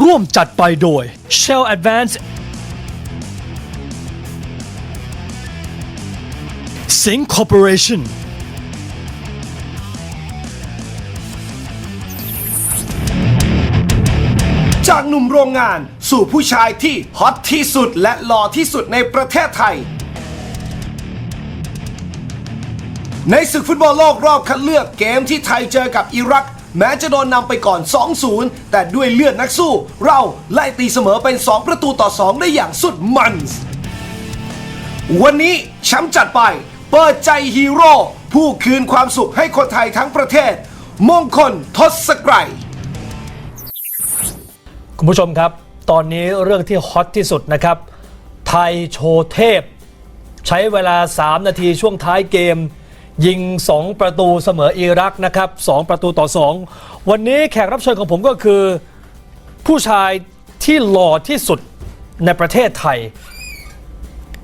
ร่วมจัดไปโดย Shell Advance Sync Corporation จากหนุ่มโรงงานสู่ผู้ชายที่ฮอตที่สุดและหล่อที่สุดในประเทศไทย ในศึกฟุตบอลโลกรอบคัดเลือกเกมที่ไทยเจอกับอิรัก แม้จะโดนนำไปก่อน 2-0 แต่ด้วยเลือดนักสู้ เราไล่ตีเสมอเป็น 2 ประตูต่อ 2 ได้อย่างสุดมัน วันนี้แชมป์จัดไป เปิดใจฮีโร่ผู้คืนความสุขให้คนไทยทั้งประเทศ มงคลทศกรัยคุณผู้ชมครับ ตอนนี้เรื่องที่ฮอตที่สุดนะครับ ไทยโชว์เทพ ใช้เวลา 3 นาทีช่วงท้ายเกม ยิง 2 ประตูเสมออิรักนะครับ2ประตูต่อ 2 วันนี้แขกรับเชิญของผมก็คือ ผู้ชายที่หล่อที่สุดในประเทศไทย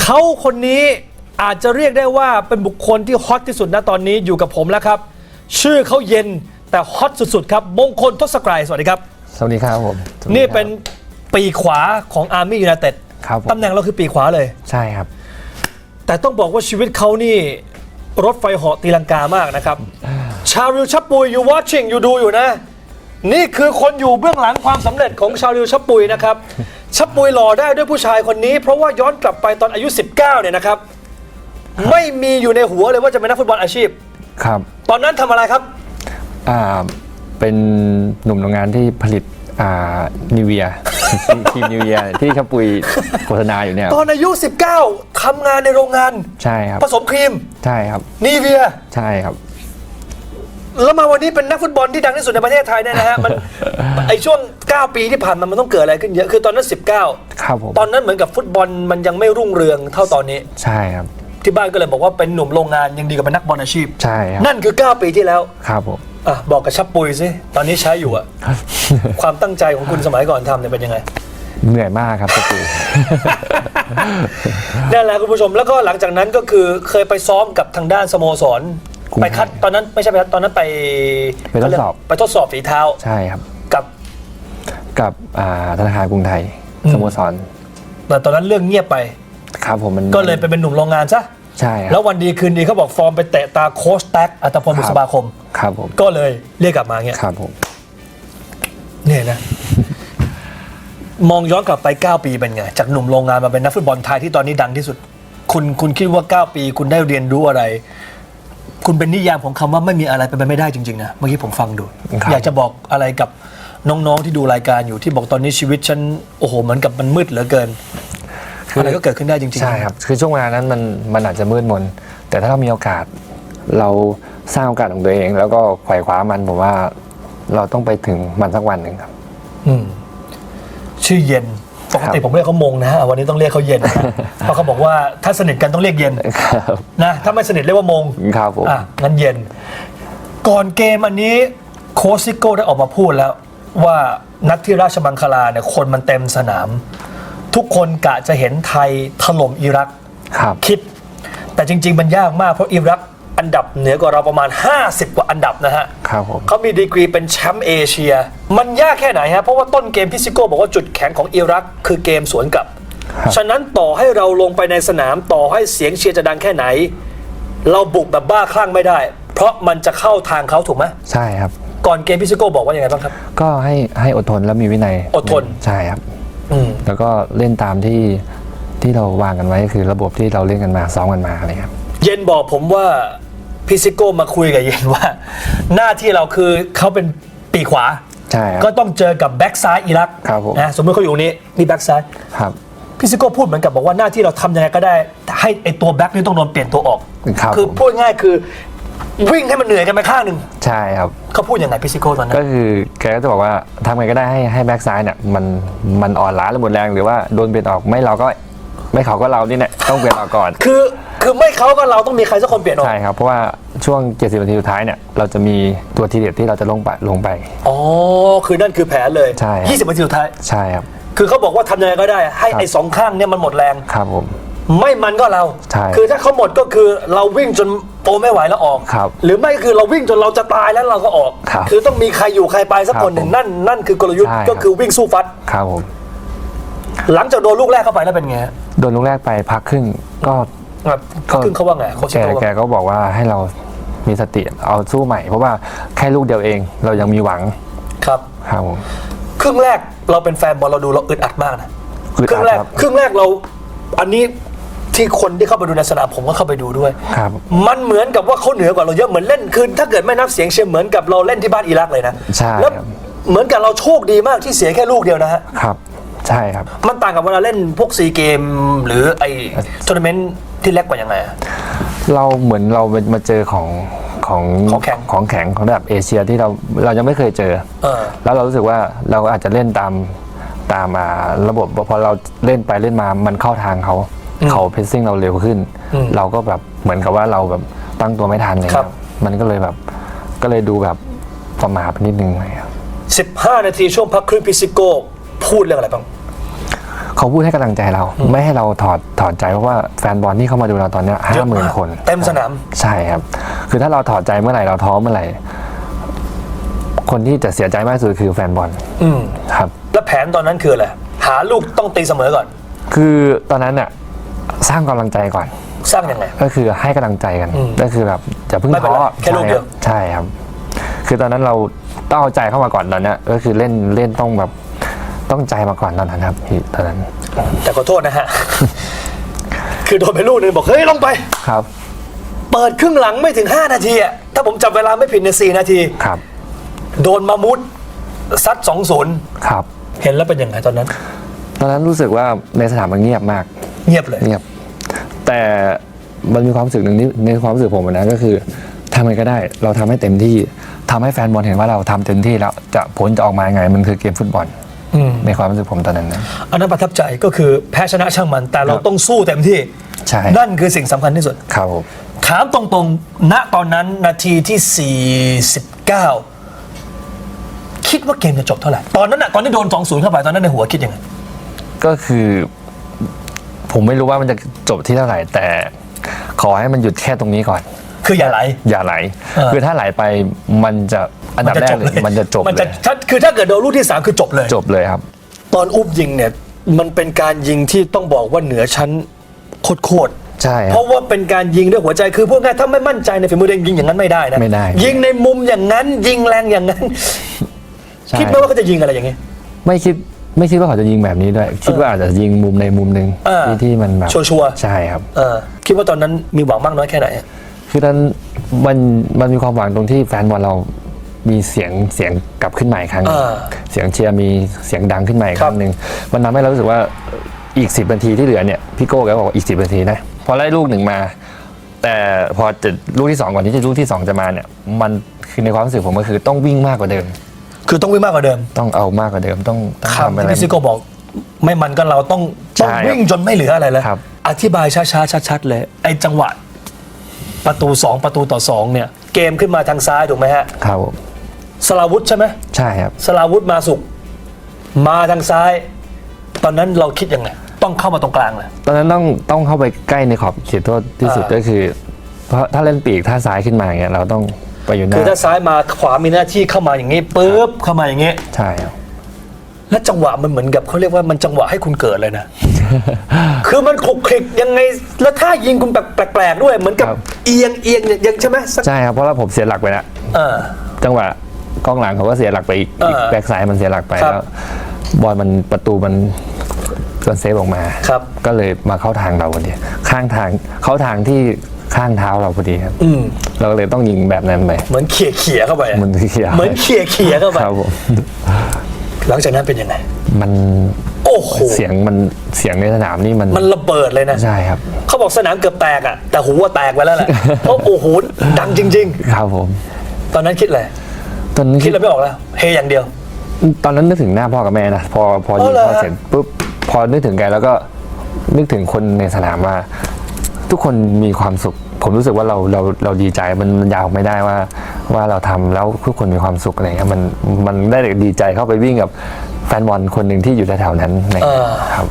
เขาคนนี้อาจจะเรียกได้ว่าเป็นบุคคลที่ฮอตที่สุดณตอนนี้อยู่กับผมแล้วครับ ชื่อเขาเย็นแต่ฮอตสุดๆครับมงคลทศกรัยสวัสดีครับ สวัสดีครับผมสวัสดีนี่ครับเป็นปีกขวาของอาร์มี่ยูไนเต็ดครับผมตำแหน่งเราคือปีกขวาเลย ใช่ครับ แต่ต้องบอกว่าชีวิตเขานี่ รถไฟเหาะตีลังกามากนะครับ ชาริวชับปุยอยู่ watching อยู่ดูอยู่นะ นี่คือคนอยู่เบื้องหลังความสำเร็จของชาริวชับปุยนะครับ ชับปุยหล่อได้ด้วยผู้ชายคนนี้ เพราะว่าย้อนกลับไปตอนอายุ 19เนี่ยนะครับ ไม่มีอยู่ในหัวเลยว่าจะเป็นนักฟุตบอลอาชีพ ครับตอนนั้นทำอะไรครับ อ่าเป็นหนุ่มโรงงานที่ผลิต อ่านิเวียทีมนิเวียที่ขปุยโฆษณาอยู่เนี่ยตอนอายุ 19ทำงานในโรงงาน ใช่ครับผสมครีมใช่ครับนีเวีย ใช่ครับ แล้วมาวันนี้เป็นนักฟุตบอลที่ดังที่สุดในประเทศไทยเนี่ยนะฮะมันไอช่วง 9 ปีที่ผ่านมามันต้องเกิดอะไรขึ้นเยอะคือตอนนั้น 19 ครับผมตอนนั้นเหมือนกับฟุตบอลมันยังไม่รุ่งเรืองเท่าตอนนี้ ใช่ครับ ที่บ้านก็เลยบอกว่าเป็นหนุ่มโรงงานยังดีกว่าเป็นนักบอลอาชีพ ใช่ครับนั่นคือ 9 ปีที่แล้วครับผม อะบอกกับชับปุยสิตอนนี้ใช้อยู่อะความตั้งใจของคุณสมัยก่อนทำเนี่ยเป็นยังไง เหนื่อยมากครับขปุยนั่นแหละคุณผู้ชมแล้วก็หลังจากนั้นก็คือเคยไปซ้อมกับทางด้านสโมสร กรุงไปคัดไทยตอนนั้นไม่ใช่ไปคัดตอนนั้นไปไปทดสอบ ไปทดสอบฝีเท้าใช่ครับ กับ กับอ่าธนาคารกรุงไทยอืมสโมสรแต่ตอนนั้นเรื่องเงียบไป ครับผมมันก็เลยไปเป็นหนุ่มโรงงานซะ ใช่คแล้รัวบวันดีคืนดีเขาบอกฟอร์มไปเตะตาโค้ชแท็กอัตพลบุษบาคม ครับผมก็เลยเรียกกลับมาเงี้ยครับผมเนี่ยนะ มองย้อนกลับไป 9 ปีเป็นไง จากหนุ่มโรงงานมาเป็นนักฟุตบอลไทยที่ตอนนี้ดังที่สุด คุณคุณคิดว่า 9 ปีคุณได้เรียนรู้อะไร คุณเป็นนิยามของคำว่าไม่มีอะไรเป็นไปไม่ได้จริงๆนะเมื่อกี้ผมฟังดูครับอยากจะบอกอะไรกับน้องๆที่ดูรายการอยู่ที่บอกตอนนี้ชีวิตฉันโอ้โหเหมือนกับมันมืดเหลือเกิน อะไรก็เกิดขึ้นได้จริงๆ ใช่ครับ คือช่วงเวลานั้นมันมันอาจจะมืดมน แต่ถ้าเรามีโอกาส เราสร้างโอกาสของตัวเอง แล้วก็ไขว่คว้ามันผมว่าเราต้องไปถึงมันสักวันหนึ่งครับ อืมชื่อเย็นปกติครับผมเรียกเขามงนะฮะวันนี้ต้องเรียกเขาเย็นนะเพราะเขาบอกว่าถ้าสนิทกันต้องเรียกเย็นครับนะถ้าไม่สนิทเรียกว่ามงครับผมอะงั้นเย็น ก่อนเกมอันนี้โค้ชซิโก้ได้ออกมาพูดแล้วว่านัดที่ราชบังคลาเนี่ยคนมันเต็มสนาม ทุกคนกะจะเห็นไทยถล่มอิรักครับ คิด แต่จริง ๆ มันยากมากเพราะอิรักอันดับเหนือกว่าเราประมาณ 50 กว่าอันดับนะฮะครับผมเขามีดีกรีเป็นแชมป์เอเชีย มันยากแค่ไหนฮะ เพราะว่าต้นเกมพิซิโก้บอกว่าจุดแข็งของอิรักคือเกมสวนกลับครับฉะนั้นต่อให้เราลงไปในสนามต่อให้เสียงเชียร์จะดังแค่ไหน เราบุกแบบบ้าคลั่งไม่ได้ เพราะมันจะเข้าทางเขาถูกไหมใช่ครับ ก่อนเกมพิซิโก้บอกว่ายังไงบ้างครับ ก็ให้ให้อดทนและมีวินัยอดทนใช่ครับ อืมแล้วก็เล่นตามที่ที่เราวางกันไว้คือระบบที่เราเล่นกันมาซ้อมกันมาอะไรครับ เย็นบอกผมว่าพิซิโก้มาคุยกับเย็นว่า หน้าที่เราคือเขาเป็นปีกขวา ใช่ครับ ก็ต้องเจอกับแบ็กซ้ายอิรักครับผม นะสมมติเขาอยู่ตรงนี้นี่แบ็กซ้ายครับพี่ซิโก้พูดเหมือนกับบอกว่าหน้าที่เราทำยังไงก็ได้ ให้ไอตัวแบ็คนี่ต้องโดนเปลี่ยนตัวออก ครับคือผม พูดง่ายคือ วิ่งให้มันเหนื่อยกันไปข้างหนึ่งใช่ครับ เขาพูดยังไงพี่ซิโก้ตอนนั้ก็นคือแกก็จะบอกว่าทำไงก็ได้ให้ให้แบ็กซ้ายเนี่ยมันมันอ่อนล้าและหมดแรงหรือว่าโดนเปลี่ยนออกไม่เราก็ไม่เขาก็เรานี่แหละต้องเปลี่ยนออกก่อน คือคือไม่เขาก็เราต้องมีใครสักคนเปลี่ยนออก ใช่ครับ เพราะว่าช่วง 70 นาทีสุดท้ายเนี่ยเราจะมีตัวทีเด็ดที่เราจะลงไปลงไป อ๋อ คือนั่นคือแผนเลย ใช่ครับ 20นาทีสุดท้าย ใช่ครับ คือเขาบอกว่าทำยังไงก็ได้ ให้ครับไอ้สองข้างเนี่ยมันหมดแรง ครับผม ไม่มันก็เรา ใช่คือถ้าเขาหมดก็คือเราวิ่งจนโตไม่ไหวแล้วออก ครับหรือไม่คือเราวิ่งจนเราจะตายแล้วเราก็ออกครับอต้องมีใครอยู่ใครไปสักครับคนหนึ่งผมนั่นนั่นคือกลยุทธ์ใช่ก็คือวิ่งสู้ฟัด ครับผม หลังจากโดนลูกแรกเข้าไปแล้วเป็นไงฮะโดนลูกแรกไปพักครึ่งก็ ครับก็ครึ่งเขาว่าไงโค้ชแกเขาว่าแกไงก็บอกว่าให้เรามีสติเอาสู้ใหม่ เพราะว่าแค่ลูกเดียวเองเรายังมีหวังครับครับผม ครึ่งแรกเราเป็นแฟนบอลเราดูเราอึดอัดมากนะอึดครึ่อังดแรกครับ ครึ่งแรกเรา อันนี้ ที่คนที่เข้าไปดูในสนามผมก็เข้าไปดูด้วย ครับมันเหมือนกับว่าเขาเหนือกว่าเราเยอะเหมือนเล่นคือถ้าเกิดไม่นับเสียงเชียร์เหมือนกับเราเล่นที่บ้านอิรักเลยนะใช่แล้วครับ เหมือนกับเราโชคดีมากที่เสียแค่ลูกเดียวนะฮะ ครับ ใช่ครับ มันต่างกับเวลาเล่นพวกซีเกม หรือไอ้ทัวร์นาเมนต์ที่เล็กกว่ายังไงอะ เราเหมือนเรามาเจอของของของแข็งของแข็งของระดับเอเชียที่เราเรายังไม่เคยเจอ เออ แล้วเรารู้สึกว่าเราอาจจะเล่นตามตามอ่าระบบพอเราเล่นไปเล่นมามันเข้าทางเขา เขาเพสซิ่งเราเร็วขึ้นอืมเราก็แบบเหมือนกับว่าเราแบบตั้งตัวไม่ทันเลยครับมันก็เลยแบบก็เลยดูแบบประมาทไปนิดนึงเลยครับ15 นาทีช่วงพักครึ่งพิซิโก้พูดเรื่องอะไรบ้างเขาพูดให้กำลังใจเรา ไม่ให้เราถอดถอดใจเพราะว่าแฟนบอลที่เข้ามาดูเราตอนเนี้เยห้าอะหมื่นมากคน เต็มสนามใช่ครับ คือถ้าเราถอดใจเมื่อไหร่เราท้อเมื่อไหร่ คนที่จะเสียใจมากที่สุดคือแฟนบอลอืมครับ แล้วแผนตอนนั้นคืออะไรหาลูกต้องตีเสมอก่อน คือตอนนั้นน่ะ สร้างกำลังใจก่อน สร้างยังไง ก็คือให้กำลังใจกัน อืมก็คือแบบอย่าเพิ่งไม่เป็นท้อไรแค่ลูกเดียว ใช่ครับ คือตอนนั้นเราต้องเอาใจเข้ามาก่อนตอนเนี้ยก็คือเล่นเล่นต้องแบบต้องใจมาก่อนตอนนั้นครับพี่ตอนนั้นแต่ขอโทษนะฮะ คือโดนไปลูกหนึ่งบอกเฮ้ยลงไป ครับเปิดครึ่งหลังไม่ถึง 5 นาทีอะถ้าผมจับเวลาไม่ผิดใน4นาที ครับโดนมามุดซัด2-0 ครับ เห็นแล้วเป็นยังไงตอนนั้น ตอนนั้นรู้สึกว่าในสนามมันเงียบมาก เงียบเลยเงียบ แต่มันมีความรู้สึกหนึ่งที่ในความรู้สึกผมอะนะก็คือทำไงก็ได้ เราทำให้เต็มที่ทำให้แฟนบอลเห็นว่าเราทำเต็มที่แล้วจะผลจะออกมายังไง มันคือเกมฟุตบอลอืมในความรู้สึกผมตอนนั้นนะอันนั้นประทับใจก็คือแพ้ชนะช่างมัน แต่เราครับต้องสู้เต็มที่ใช่นั่นคือสิ่งสำคัญที่สุดครับผมถามตรงๆ ณตอนนั้นนาทีที่ 49 คิดว่าเกมจะจบเท่าไหร่ ตอนนั้นอะตอนที่โดน2-0เข้าไป ตอนนั้นในหัวคิดยังไง ก็คือ ผมไม่รู้ว่ามันจะจบที่เท่าไหร่ แต่ขอให้มันหยุดแค่ตรงนี้ก่อน คืออย่าไหล อย่าไหล เออ คือถ้าไหลไปมันจะอันดับแรกเลยมันจะจบมันเลจะยถ้าคือถ้าเกิดโดนลูกที่3คือจบเลย จบเลยครับ ตอนอุ้มยิงเนี่ยมันเป็นการยิงที่ต้องบอกว่าเหนือชั้นโคตรๆใช่คเพรับราะว่าเป็นการยิงด้วยหัวใจคือพวกง่ายถ้าไม่มั่นใจในฝีมือตัวเองยิงอย่างนั้นไม่ได้นะไม่ได้ ยิงในมุมอย่างนั้นยิงแรงอย่างนั้น ใช่คิดไหมว่าเขาจะยิงอะไรอย่างนี้ไม่คิด ไม่คิดว่าเขาจะยิงแบบนี้ด้วย คิดว่าอาจจะยิงมุมในมุมหนึ่งเออ ที่ที่มันแบบชัวร์ๆใช่ครับ เออคิดว่าตอนนั้นมีหวังมากน้อยแค่ไหน คือนั้นมันมันมีความหวังตรงที่แฟนบอลเรามีเสียงเสียงกลับขึ้นใหม่ครั้งหนึ่งอ่าเสียงเชียร์มีเสียงดังขึ้นใหม่คครัรั้บงหนึ่งมันทำให้เรารู้สึกว่าอีกสิบนาทีที่เหลือเนี่ยพี่โก้แกบอกว่าอีกสิบนาทีนะพอไล่ลูกหนึ่งมา แต่พอจะลูกที่สองก่อนที่จะลูกที่สองจะมาเนี่ยมันคือในความรู้สึกผมก็คือต้องวิ่งมากกว่าเดิม คือต้องวิ่งมากกว่าเดิมต้องเอามากกว่าเดิมต้องต้องครับทำอะไร ที่พี่ซิโก้บอก ไม่มันก็เราต้องใช่ต้องวิ่งจนไม่เหลืออะไรเลยครับ อธิบายช้าๆชัดๆเลยไอ้จังหวะ ประตู 2 ประตูต่อ 2 เนี่ย เกมขึ้นมาทางซ้ายถูกไหมฮะครับผมสลาวุธใช่ไหมใช่ครับ สลาวุธมาสุกมาทางซ้าย ตอนนั้นเราคิดยังไงต้องเข้ามาตรงกลางเลย ตอนนั้นต้องต้องเข้าไปใกล้ในขอบเขตโทษที่สุดอ่า ก็คือ เพราะถ้าเล่นปีกถ้าซ้ายขึ้นมาอย่างเงี้ยเราต้อง ไปอยู่หคือน้าถ้าซ้ายมาขวามีหน้าที่เข้ามาอย่างนี้ปุ๊บเข้ามาอย่างนี้ ใช่ครับและจังหวะมันเหมือนกับเขาเรียกว่ามันจังหวะให้คุณเกิดเลยนะ คือมันคลุกคลิกยังไง แล้วถ้ายิงคุณแปลกๆด้วย เหมือนกับครับเอียงเอียงเนี่ยยังใช่ไหมสักใช่ครับ เพราะว่าผมเสียหลักไปแล้วเออจังหวะกองหลังเขาก็เสียหลักไปอีกเอออีกแบ็กซ้ายมันเสียหลักไปครับแล้วบอลมันประตูมันก็เซฟออกมาครับก็เลยมาเข้าทางเราพอดีข้างทางเข้าทางที่ ข้างเท้าเราพอดีครับอืมเราก็เลยต้องยิงแบบนั้นไปเหมือนเขี่ยเขี่ยๆเข้าไปอะเหมือนเขี่ยๆเหมือนเขี่ยเขี่ยๆเข้าไปครับผมหลังจากนั้นเป็นยังไง มันโอ้โหเสียงมันเสียงในสนามนี่มันมันระเบิดเลยนะ ใช่ครับ เขาบอกสนามเกือบแตกอะ แต่หูว่าแตกไปแล้วแหละ เพราะโอ้โหดังจริง ครับผม ๆ ตอนนั้นคิดอะไรตอนนั้นคิคิดดอะไรไม่ออกแล้ว เฮอย่างเดียว ตอนนั้นนึกถึงหน้าพ่อกับแม่นะพอพออ๋ยิองเหรอเข้าเสร็จปุ๊บพอนึกถึงแกแล้วก็นึกถึงคนในสนามว่า ทุกคนมีความสุข ผมรู้สึกว่าเราเราเราดีใจมันมันยาวไม่ได้ว่าว่าเราทำแล้วทุกคนมีความสุขอะไรเงี้ยมันมันได้ดีใจเข้าไปวิ่งกับแฟนบอลคนหนึ่งที่อยู่แถวๆนั้นอะไรเงี้ยเออครับ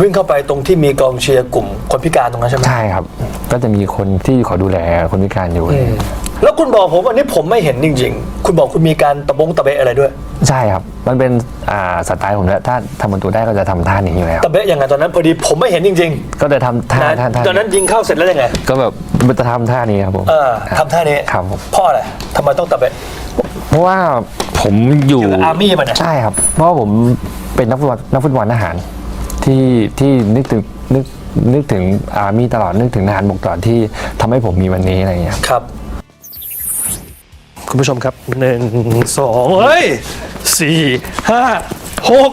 วิ่งเข้าไปตรงที่มีกองเชียร์กลุ่มคนพิการตรงนั้นใช่ไหมใช่ครับ ก็จะมีคนที่ขอดูแลคนพิการอยู่ แล้วคุณบอกผมอันนี้ผมไม่เห็นจริง ๆ คุณบอกคุณมีการตะบงตะเบะอะไรด้วย ใช่ครับ มันเป็นอ่าสไตล์ผมแล้วถ้าทำประตูได้ก็จะทำท่านี้อยู่แล้ว ตะเบะยังไงตอนนั้นพอดีผมไม่เห็นจริงก็จะทำท่าๆนะท่าท่าตอนนั้นยิงเข้าเสร็จแล้วยังไงก็แบบมันจะทำท่านี้ครับผมเออทำท่านี้ครับผมเพ่ออะไรทำไมต้องตะเบะ เพราะว่าผมอยู่อยู่กับ Army มาเนี่ย ใช่ครับ เพราะว่าผมเป็นนักฟุตบอลนักฟุตบอลทหารที่ที่นึกถึงนึกนึกถึงอาร์มี่ตลอดนึกถึงทหารบกตลอดที่ทำให้ผมมีวันนี้อะไรอย่างเงี้ย ครับ คุณผู้ชมครับหนึ่งสองเฮ้ยสี่ห้าหก